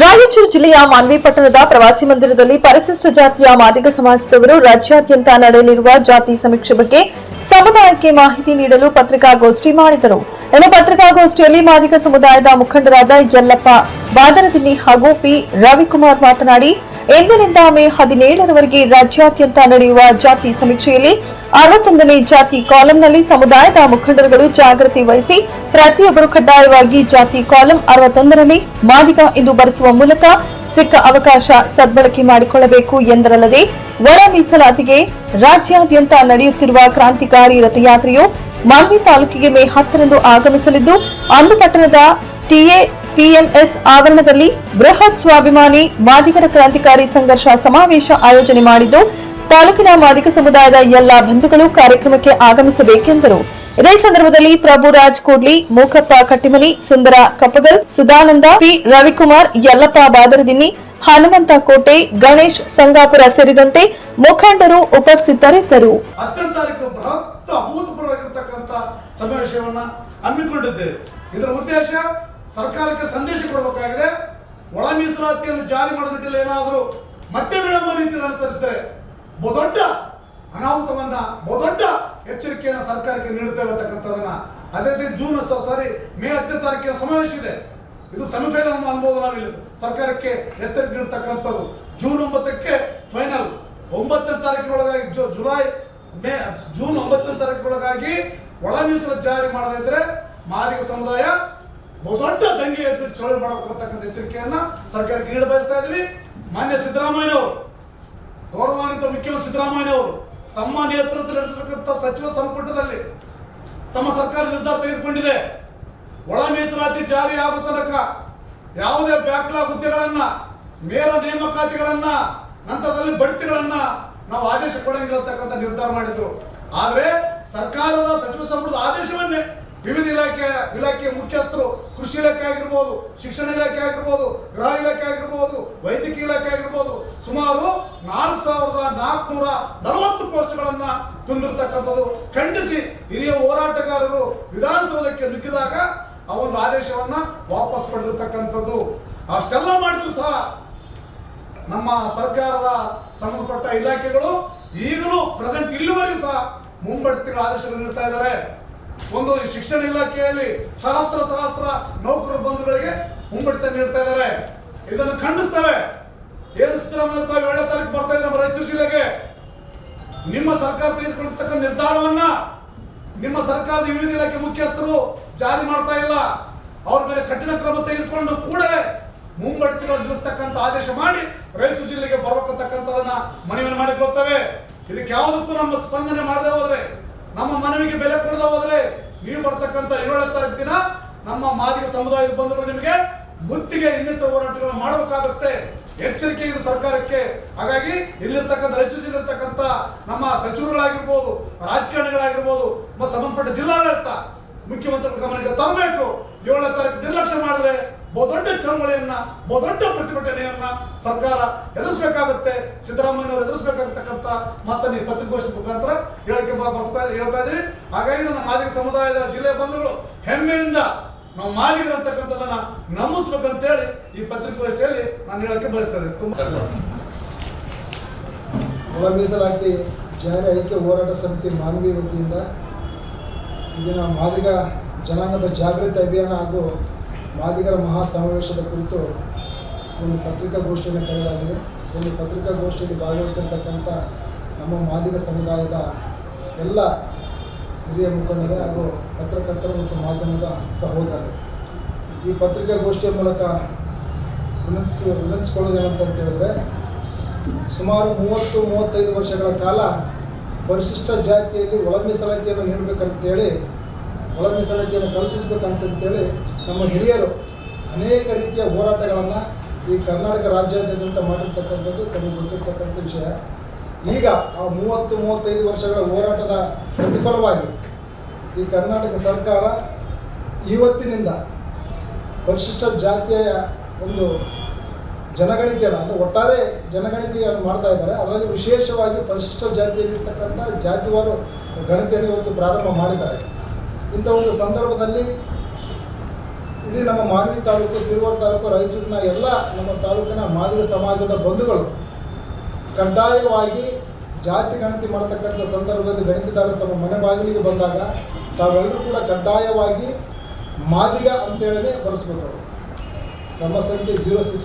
ರಾಯಚೂರು ಜಿಲ್ಲೆಯ ಮಾನ್ವಿ ಪಟ್ಟಣದ ಪ್ರವಾಸಿ ಮಂದಿರದಲ್ಲಿ ಪರಿಶಿಷ್ಟ ಜಾತಿಯ ಮಾದಿಗ ಸಮಾಜದವರು ರಾಜ್ಯಾದ್ಯಂತ ನಡೆಯಲಿರುವ ಜಾತಿ ಸಮೀಕ್ಷೆ ಬಗ್ಗೆ ಸಮುದಾಯಕ್ಕೆ ಮಾಹಿತಿ ನೀಡಲು ಪತ್ರಿಕಾಗೋಷ್ಠಿ ಮಾಡಿದರು. ಇನ್ನು ಪತ್ರಿಕಾಗೋಷ್ಠಿಯಲ್ಲಿ ಮಾದಿಗ ಸಮುದಾಯದ ಮುಖಂಡರಾದ ಯಲ್ಲಪ್ಪ ಬಾದರದಿನ್ನಿ ಹಾಗೂ ಪಿ ರವಿಕುಮಾರ್ ಮಾತನಾಡಿ, ಎಂದಿನಿಂದ ಮೇ ಹದಿನೇಳರವರೆಗೆ ರಾಜ್ಯಾದ್ಯಂತ ನಡೆಯುವ ಜಾತಿ ಸಮೀಕ್ಷೆಯಲ್ಲಿ ಅರವತ್ತೊಂದನೇ ಜಾತಿ ಕಾಲಂನಲ್ಲಿ ಸಮುದಾಯದ ಮುಖಂಡರುಗಳು ಜಾಗೃತಿ ವಹಿಸಿ, ಪ್ರತಿಯೊಬ್ಬರು ಕಡ್ಡಾಯವಾಗಿ ಜಾತಿ ಕಾಲಂ ಅರವತ್ತೊಂದರಲ್ಲಿ ಮಾದಿಗ ಎಂದು ಬರೆಸುವ ಮೂಲಕ ಸಿಕ್ಕ ಅವಕಾಶ ಸದ್ಬಳಕೆ ಮಾಡಿಕೊಳ್ಳಬೇಕು ಎಂದರಲ್ಲದೆ, ಒಳ ಮೀಸಲಾತಿಗೆ ರಾಜ್ಯಾದ್ಯಂತ ನಡೆಯುತ್ತಿರುವ ಕ್ರಾಂತಿಕಾರಿ ರಥಯಾತ್ರೆಯು ಮಾನ್ವಿ ತಾಲೂಕಿಗೆ ಮೇ ಹತ್ತರಂದು ಆಗಮಿಸಲಿದ್ದು, ಅಂದು ಪಟ್ಟಣದ ಟಿಎ ಪಿಎಂಎಸ್ ಆವರಣದಲ್ಲಿ ಬೃಹತ್ ಸ್ವಾಭಿಮಾನಿ ಮಾದಿಗರ ಕ್ರಾಂತಿಕಾರಿ ಸಂಘರ್ಷ ಸಮಾವೇಶ ಆಯೋಜನೆ ಮಾಡಿದ್ದು, ತಾಲೂಕಿನ ಮಾದಿಗ ಸಮುದಾಯದ ಎಲ್ಲಾ ಬಂಧುಗಳು ಕಾರ್ಯಕ್ರಮಕ್ಕೆ ಆಗಮಿಸಬೇಕೆಂದರು. ಇದೇ ಸಂದರ್ಭದಲ್ಲಿ ಪ್ರಭುರಾಜ್ ಕೂಡ್ಲಿ, ಮೂಕಪ್ಪ ಕಟ್ಟಿಮನಿ, ಸುಂದರ ಕಪ್ಪಗಲ್, ಸುಧಾನಂದ, ಪಿ ರವಿಕುಮಾರ್, ಯಲ್ಲಪ್ಪ ಬಾದರದಿನ್ನಿ, ಹನುಮಂತ ಕೋಟೆ, ಗಣೇಶ್ ಸಂಗಾಪುರ ಸೇರಿದಂತೆ ಮುಖಂಡರು ಉಪಸ್ಥಿತರಿದ್ದರು. ಹಮ್ಮಿಕೊಂಡಿದ್ದೇವೆ. ಇದರ ಉದ್ದೇಶ ಸರ್ಕಾರಕ್ಕೆ ಸಂದೇಶ ಕೊಡಬೇಕಾಗಿದೆ. ಒಳ ಮೀಸಲಾತಿಯನ್ನು ಜಾರಿ ಮಾಡಿಬಿಟ್ಟಿಲ್ಲ ಏನಾದರೂ ಮತ್ತೆ ವಿಳಂಬ ರೀತಿಯಲ್ಲಿ ಅನುಸರಿಸಿದರೆ ಬಹುದೊಡ್ಡ ಅನಾಹುತವನ್ನ, ಬಹುದೊಡ್ಡ ಎಚ್ಚರಿಕೆಯನ್ನು ಸರ್ಕಾರಕ್ಕೆ ನೀಡುತ್ತೇವೆ ಅಂತಕ್ಕಂಥದನ್ನ ಅದೇ ರೀತಿ ಜೂನ್ ಸಾರಿ ಮೇ ಹತ್ತನೇ ತಾರೀಕಿನ ಸಮಾವೇಶ ಇದೆ. ಇದು ಸೆಮಿಫೈನಲ್ ಅನ್ಬೋದು ನಾವಿಲ್ಲ. ಸರ್ಕಾರಕ್ಕೆ ಎಚ್ಚರಿಕೆ ನೀಡತಕ್ಕಂಥದ್ದು. ಜೂನ್ ಒಂಬತ್ತಕ್ಕೆ ಫೈನಲ್ ಒಂಬತ್ತನೇ ತಾರೀಕಿನೊಳಗಾಗಿ ಜುಲೈ, ಮೇ, ಜೂನ್ ಒಂಬತ್ತನೇ ತಾರೀಕಿನೊಳಗಾಗಿ ಒಳ ಮೀಸಲು ಜಾರಿ ಮಾಡದಿದ್ರೆ ಮಾದಿಗ ಸಮುದಾಯ ಬಹುದೊಡ್ಡ ದಂಗೆ ಎದ್ದು ಚಳವಳಿ ಮಾಡಬೇಕಂತಕ್ಕಂಥ ಎಚ್ಚರಿಕೆಯನ್ನ ಸರ್ಕಾರಕ್ಕೆ ನೀಡ ಬಯಸ್ತಾ ಇದ್ವಿ ಮಾನ್ಯ ಸಿದ್ದರಾಮಯ್ಯನವರು, ಗೌರವಾನ್ವಿತ ಮುಖ್ಯಮಂತ್ರಿ ಸಿದ್ದರಾಮಯ್ಯನವರು, ತಮ್ಮ ನೇತೃತ್ವದಲ್ಲಿ ನಡೆದಿರ್ತಕ್ಕಂಥ ಸಚಿವ ಸಂಪುಟದಲ್ಲಿ ತಮ್ಮ ಸರ್ಕಾರ ನಿರ್ಧಾರ ತೆಗೆದುಕೊಂಡಿದೆ. ಒಳ ಮೀಸಲಾತಿ ಜಾರಿ ಆಗುವ ತನಕ ಯಾವುದೇ ಬ್ಯಾಕ್ಲಾಗ್ ಹುದ್ದೆಗಳನ್ನ, ಮೇಲ ನೇಮಕಾತಿಗಳನ್ನ ನಂತರದಲ್ಲಿ ಬಡ್ತಿಗಳನ್ನ ನಾವು ಆದೇಶ ಕೊಡಂಗಿಲ್ಲ ಅಂತಕ್ಕಂಥ ನಿರ್ಧಾರ ಮಾಡಿದ್ರು. ಆದರೆ ಸರ್ಕಾರದ ಸಚಿವ ಸಂಪುಟದ ಆದೇಶವನ್ನೇ ವಿವಿಧ ಇಲಾಖೆ ಇಲಾಖೆಯ ಮುಖ್ಯಸ್ಥರು ಕೃಷಿ ಇಲಾಖೆ ಆಗಿರ್ಬೋದು, ಶಿಕ್ಷಣ ಇಲಾಖೆ ಆಗಿರ್ಬೋದು, ಗೃಹ ಇಲಾಖೆ ಆಗಿರ್ಬೋದು, ವೈದ್ಯಕೀಯ ಇಲಾಖೆ ಆಗಿರ್ಬೋದು, ಸುಮಾರು ನಾಲ್ಕು ಸಾವಿರದ ನಾಲ್ಕುನೂರ ನಲವತ್ತು ಪೋಸ್ಟ್ಗಳನ್ನ ತುಂಬಿರ್ತಕ್ಕಂಥದ್ದು. ಖಂಡಿಸಿ ಹಿರಿಯ ಹೋರಾಟಗಾರರು ವಿಧಾನಸೌಧಕ್ಕೆ ನುಗ್ಗಿದಾಗ ಆ ಒಂದು ಆದೇಶವನ್ನ ವಾಪಸ್ ಪಡೆದಿರ್ತಕ್ಕಂಥದ್ದು. ಅಷ್ಟೆಲ್ಲ ಮಾಡಿದ್ರು ಸಹ ನಮ್ಮ ಸರ್ಕಾರದ ಸಂಬಂಧಪಟ್ಟ ಇಲಾಖೆಗಳು ಈಗಲೂ ಪ್ರೆಸೆಂಟ್ ಇಲ್ಲಿವರೆಗೂ ಸಹ ಮುಂಬಡ್ತಿಗಳ ಆದೇಶಗಳನ್ನು ನೀಡ್ತಾ ಇದ್ದಾರೆ. ಒಂದು ಶಿಕ್ಷಣ ಇಲಾಖೆಯಲ್ಲಿ ಸಹಸ್ರ ಸಹಸ್ರ ನೌಕರ ಬಂಧುಗಳಿಗೆ ಮುಂಬಡ್ತಿ ನೀಡ್ತಾ ಇದ್ದಾರೆ. ಇದನ್ನು ಖಂಡಿಸ್ತವೆ. ಏನು ಸಿದ್ದರಾಮಯ್ಯ ಏಳನೇ ತಾರೀಕು ಬರ್ತಾ ಇದೆ ನಮ್ಮ ರಾಯಚೂರು ಜಿಲ್ಲೆಗೆ? ನಿಮ್ಮ ಸರ್ಕಾರ ತೆಗೆದುಕೊಂಡಿರ್ತಕ್ಕಂಥ ನಿರ್ಧಾರವನ್ನ ನಿಮ್ಮ ಸರ್ಕಾರದ ವಿವಿಧ ಇಲಾಖೆ ಮುಖ್ಯಸ್ಥರು ಜಾರಿ ಮಾಡ್ತಾ ಇಲ್ಲ. ಅವ್ರ ಮೇಲೆ ಕಠಿಣ ಕ್ರಮ ತೆಗೆದುಕೊಂಡು ಕೂಡಲೇ ಮುಂಬಡ್ತಿಗಳನ್ನು ನಿಲ್ಲಿಸ್ತಕ್ಕಂಥ ಆದೇಶ ಮಾಡಿ ರಾಯಚೂರು ಜಿಲ್ಲೆಗೆ ಬರಬೇಕಂತಕ್ಕಂಥದನ್ನ ಮನವಿಯನ್ನು ಮಾಡಿಕೊಳ್ತೇವೆ. ಇದಕ್ಕೆ ಯಾವುದಕ್ಕೂ ನಮ್ಮ ಸ್ಪಂದನೆ ಮಾಡದೆ ಹೋದ್ರೆ, ನಮ್ಮ ಮನವಿಗೆ ಬೆಲೆ ಕೊಡದೆ ಹೋದ್ರೆ ನೀವು ಬರ್ತಕ್ಕಂಥ ಏಳನೇ ತಾರೀಕು ದಿನ ನಮ್ಮ ಮಾದಿಗ ಸಮುದಾಯದ ಬಂಧುಗಳು ನಿಮಗೆ ಮುತ್ತಿಗೆ ಇನ್ನಿತರ ಹೋರಾಟಗಳನ್ನು ಮಾಡಬೇಕಾಗುತ್ತೆ. ಎಚ್ಚರಿಕೆ ಇದು ಸರ್ಕಾರಕ್ಕೆ. ಹಾಗಾಗಿ ಇಲ್ಲಿರ್ತಕ್ಕಂಥ ರಾಯಚೂರು ಜಿಲ್ಲೆರ್ತಕ್ಕಂಥ ನಮ್ಮ ಸಚಿವರುಗಳಾಗಿರ್ಬೋದು, ರಾಜಕಾರಣಿಗಳಾಗಿರ್ಬೋದು ಮತ್ತು ಸಂಬಂಧಪಟ್ಟ ಜಿಲ್ಲಾಡಳಿತ ಮುಖ್ಯಮಂತ್ರಿಗಳ ಗಮನಕ್ಕೆ ತರಬೇಕು. ಏಳನೇ ತಾರೀಕು ನಿರ್ಲಕ್ಷ್ಯ ಮಾಡಿದ್ರೆ ಬಹುದೊಡ್ಡ ಚಳವಳಿಯನ್ನ ಬಹುದೊಡ್ಡ ಪ್ರತಿಭಟನೆಯನ್ನ ಸರ್ಕಾರ ಎದುರಿಸಬೇಕಾಗುತ್ತೆ. ಸಿದ್ದರಾಮಯ್ಯನವರು ಎದುರಿಸಬೇಕಾಗತಕ್ಕಂಥ ಮಾತನ್ನು ಈ ಪತ್ರಿಕೋಷ್ಠಿ ಮುಖಾಂತರ ಹೇಳಕ್ಕೆ ಬರ್ಸ್ತಾ ಹೇಳ್ತಾ ಇದ್ದೀವಿ ಹಾಗಾಗಿ ನಮ್ಮ ಮಾದಿಗ ಸಮುದಾಯದ ಜಿಲ್ಲೆ ಬಂಧುಗಳು, ಹೆಮ್ಮೆಯಿಂದ ನಾವು ಮಾದಿಗರು ಅಂತಕ್ಕಂಥದ್ದನ್ನ ನಂಬಿಸ್ಬೇಕಂತೇಳಿ ಈ ಪತ್ರಿಕೋಷ್ಠಿಯಲ್ಲಿ ನಾನು ಹೇಳಕ್ಕೆ ಬಯಸ್ತಾ ಇದ್ದೀನಿ. ತುಂಬ ಒಳ ಮೀಸಲಾತಿ ಜಾರಿ ಐಕ್ಯ ಹೋರಾಟ ಸಮಿತಿ ಮಾನವಿ ವತಿಯಿಂದ ಇಂದಿನ ಮಾದಿಗ ಜನಾಂಗದ ಜಾಗೃತಿ ಅಭಿಯಾನ ಹಾಗೂ ಮಾದಿಗರ ಮಹಾ ಸಮಾವೇಶದ ಕುರಿತು ಒಂದು ಪತ್ರಿಕಾಗೋಷ್ಠಿಯನ್ನು ಕರೆಯಲಾಗಿದೆ. ಒಂದು ಪತ್ರಿಕಾಗೋಷ್ಠಿಯಲ್ಲಿ ಭಾಗವಹಿಸಿರ್ತಕ್ಕಂಥ ನಮ್ಮ ಮಾದಿಗ ಸಮುದಾಯದ ಎಲ್ಲ ಹಿರಿಯ ಮುಖಂಡರೇ ಹಾಗೂ ಪತ್ರಕರ್ತರು ಮತ್ತು ಮಾಧ್ಯಮದ ಸಹೋದರರು. ಈ ಪತ್ರಿಕಾಗೋಷ್ಠಿಯ ಮೂಲಕ ವಿನಂತಿಸ ವಿನಂತಿಸ್ಕೊಳ್ಳೋದೇನಂತ ಹೇಳಿದ್ರೆ ಸುಮಾರು ಮೂವತ್ತು, ಮೂವತ್ತೈದು ವರ್ಷಗಳ ಕಾಲ ಪರಿಶಿಷ್ಟ ಜಾತಿಯಲ್ಲಿ ಒಳ ಮೀಸಲಾತಿಯನ್ನು ನೀಡಬೇಕಂತೇಳಿ ಒಳ ಮೀಸಲಾತಿಯನ್ನು ಕಲ್ಪಿಸಬೇಕಂತಂತೇಳಿ ನಮ್ಮ ಹಿರಿಯರು ಅನೇಕ ರೀತಿಯ ಹೋರಾಟಗಳನ್ನು ಈ ಕರ್ನಾಟಕ ರಾಜ್ಯಾದ್ಯಂತ ಮಾಡಿರ್ತಕ್ಕಂಥದ್ದು ತಮಗೆ ಗೊತ್ತಿರ್ತಕ್ಕಂಥ ವಿಷಯ. ಈಗ ಆ ಮೂವತ್ತು, ಮೂವತ್ತೈದು ವರ್ಷಗಳ ಹೋರಾಟದ ಪ್ರತಿಫಲವಾಗಿ ಈ ಕರ್ನಾಟಕ ಸರ್ಕಾರ ಇವತ್ತಿನಿಂದ ಪರಿಶಿಷ್ಟ ಜಾತಿಯ ಒಂದು ಜನಗಣತಿಯನ್ನು, ಅಂದರೆ ಒಟ್ಟಾರೆ ಜನಗಣತಿಯನ್ನು ಮಾಡ್ತಾ ಇದ್ದಾರೆ. ಅದರಲ್ಲಿ ವಿಶೇಷವಾಗಿ ಪರಿಶಿಷ್ಟ ಜಾತಿಯಲ್ಲಿರ್ತಕ್ಕಂಥ ಜಾತಿವಾರು ಗಣತಿಯನ್ನು ಇವತ್ತು ಪ್ರಾರಂಭ ಮಾಡಿದ್ದಾರೆ. ಇಂಥ ಒಂದು ಸಂದರ್ಭದಲ್ಲಿ ಇಡೀ ನಮ್ಮ ಮಾಗಡಿ ತಾಲೂಕು ಸಿರುವರ್ ತಾಲೂಕು, ರಾಯಚೂರಿನ ಎಲ್ಲ ನಮ್ಮ ತಾಲೂಕಿನ ಮಾದರಿ ಸಮಾಜದ ಬಂಧುಗಳು ಕಡ್ಡಾಯವಾಗಿ ಜಾತಿ ಗಣತಿ ಮಾಡತಕ್ಕಂಥ ಸಂದರ್ಭದಲ್ಲಿ ಗಣಿತದಾರರು ತಮ್ಮ ಮನೆ ಬಾಗಿಲಿಗೆ ಬಂದಾಗ ತಾವೆಲ್ಲರೂ ಕೂಡ ಕಡ್ಡಾಯವಾಗಿ ಮಾದಿಗ ಅಂತೇಳಿ ಬರೆಸ್ಬೇಕು. ನಮ್ಮ ಸಂಖ್ಯೆ ಜೀರೋ ಸಿಕ್ಸ್